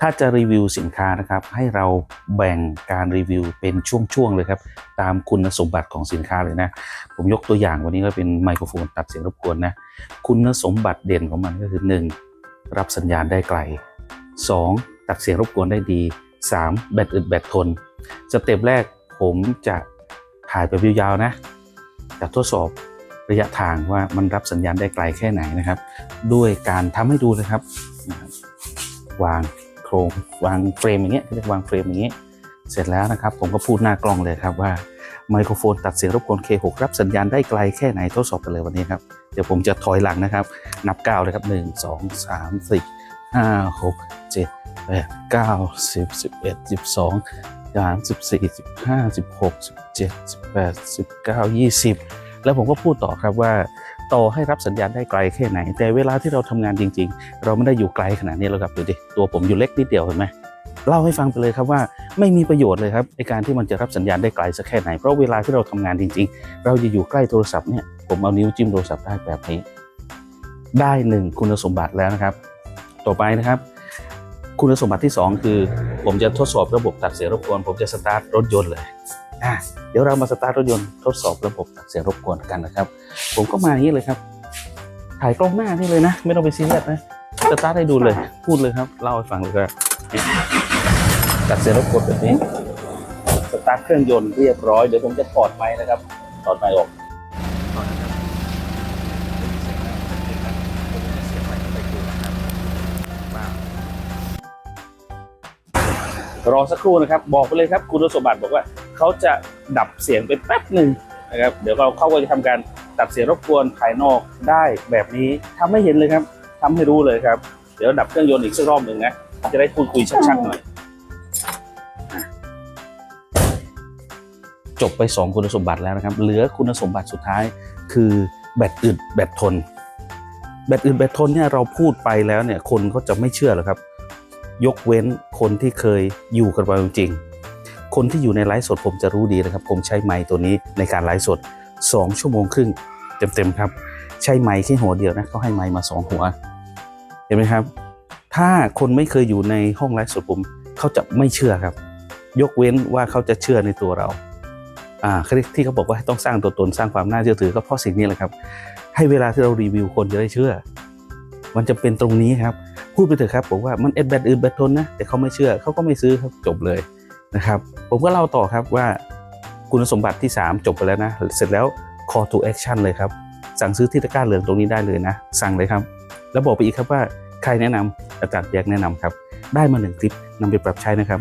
ถ้าจะรีวิวสินค้านะครับให้เราแบ่งการรีวิวเป็นช่วงๆเลยครับตามคุณสมบัติของสินค้าเลยนะ ผมยกตัวอย่างวันนี้ก็เป็นไมโครโฟนตัดเสียงรบกวนนะคุณสมบัติเด่นของมันก็คือ 1. รับสัญญาณได้ไกล 2. ตัดเสียงรบกวนได้ดี 3. แบตอึดแบตทน สเต็ปแรกผมจะถ่ายแบบยาวนะจะทดสอบระยะทางว่ามันรับสัญญาณได้ไกลแค่ไหนนะครับ ด้วยการทำให้ดูนะครับวาง ครงวางเฟรมอย่างเงี้ยเรียกวางเฟรมอย่างเงี้ยเสร็จแล้วนะครับ ผมก็พูดหน้ากล้องเลยครับว่าไมโครโฟนตัดเสียงรบกวน K6 รับสัญญาณได้ไกลแค่ไหนทดสอบกันเลยวันนี้ครับ เดี๋ยวผมจะถอยหลังนะครับ นับก้าวเลยครับ 1 2 3 4 5 6 7 8 9 10 11 12สามสิบสี่สิบห้าสิบหกสิบเจ็ดสิบแปดสิบเก้ายี่สิบแล้วผมก็พูดต่อครับว่า ต่อให้รับสัญญาณได้ไกลแค่ไหน แต่เวลาที่เราทำงานจริง ๆ เราไม่ได้อยู่ไกลขนาดนี้หรอกครับดูดิตัวผมอยู่เล็กนิดเดียวเห็นไหมเล่าให้ฟังไปเลยครับว่าไม่มีประโยชน์เลยครับในการที่มันจะรับสัญญาณได้ไกลสักแค่ไหน เพราะเวลาที่เราทำงานจริง ๆ เราจะอยู่ใกล้โทรศัพท์เนี่ยผมเอานิ้วจิ้มโทรศัพท์ได้แบบนี้ ได้หนึ่งคุณสมบัติแล้วนะครับ ต่อไปนะครับ คุณสมบัติที่ 2 คือ ผมจะทดสอบระบบตัดเสียงรบกวนผมจะสตาร์ทรถยนต์เลย อะเดี๋ยวเรามาสตาร์ทรถยนต์ทดสอบระบบตัดเสียงรบกวนกันนะครับ ผมก็มาอย่างนี้เลยครับ ถ่ายกล้องหน้านี่เลยนะ ไม่ต้องไปซีเรียสนะสตาร์ทให้ดูเลย พูดเลยครับ เล่าให้ฟังเลยว่าเนี่ยตัดเสียงรบกวนแบบนี้ สตาร์ทเครื่องยนต์เรียบร้อย เดี๋ยวผมจะถอดไม้นะครับ ถอดไม้ออกรอสักครู่นะครับ บอกไปเลยครับ คุณสมบัติบอกว่า เขาจะดับเสียงไปแป๊บหนึ่งนะครับเดี๋ยวเราเขาก็จะทำการตัดเสียงรบกวนภายนอกได้แบบนี้ทำให้เห็นเลยครับทำให้รู้เลยครับ เดี๋ยวดับเครื่องยนต์อีกสักรอบหนึ่งนะจะได้พูดคุยชัดๆหน่อยจบไป 2 คุณสมบัติแล้วนะครับ เหลือคุณสมบัติสุดท้ายคือแบตอึดแบตทน แบตอึดแบตทนเนี่ยเราพูดไปแล้วเนี่ยคนก็จะไม่เชื่อหรอกครับ ยกเว้นคนที่เคยอยู่กันมาจริง คนที่อยู่ในไลฟ์สดผมจะรู้ดีนะครับ ผมใช้ไมค์ตัวนี้ในการไลฟ์สด 2 ชั่วโมงครึ่งเต็มๆครับ ใช้ไมค์แค่หัวเดียวนะเขาให้ไมค์มา 2 หัว เห็นไหมครับ ถ้าคนไม่เคยอยู่ในห้องไลฟ์สดผมเขาจะไม่เชื่อครับ ยกเว้นว่าเขาจะเชื่อในตัวเราอ่าเขาเรียกที่เขาบอกว่าต้องสร้างตัวตนสร้างความน่าเชื่อถือก็เพราะสิ่งนี้แหละครับ ให้เวลาที่เรารีวิวคนจะได้เชื่อ มันจะเป็นตรงนี้ครับ พูดไปเถอะครับบอกว่ามันเอ็ดแบตอื่นแบตทนนะแต่เขาไม่เชื่อเขาก็ไม่ซื้อครับจบเลย นะครับ ผมก็เล่าต่อครับว่าคุณสมบัติที่ 3 จบไปแล้วนะ เสร็จแล้ว call to action เลยครับ สั่งซื้อที่ตะกร้าเหลืองตรงนี้ได้เลยนะ สั่งเลยครับ แล้วบอกไปอีกครับว่าใครแนะนำอาจารย์แยกแนะนำครับ ได้มาหนึ่งคลิปนำไปปรับใช้นะครับ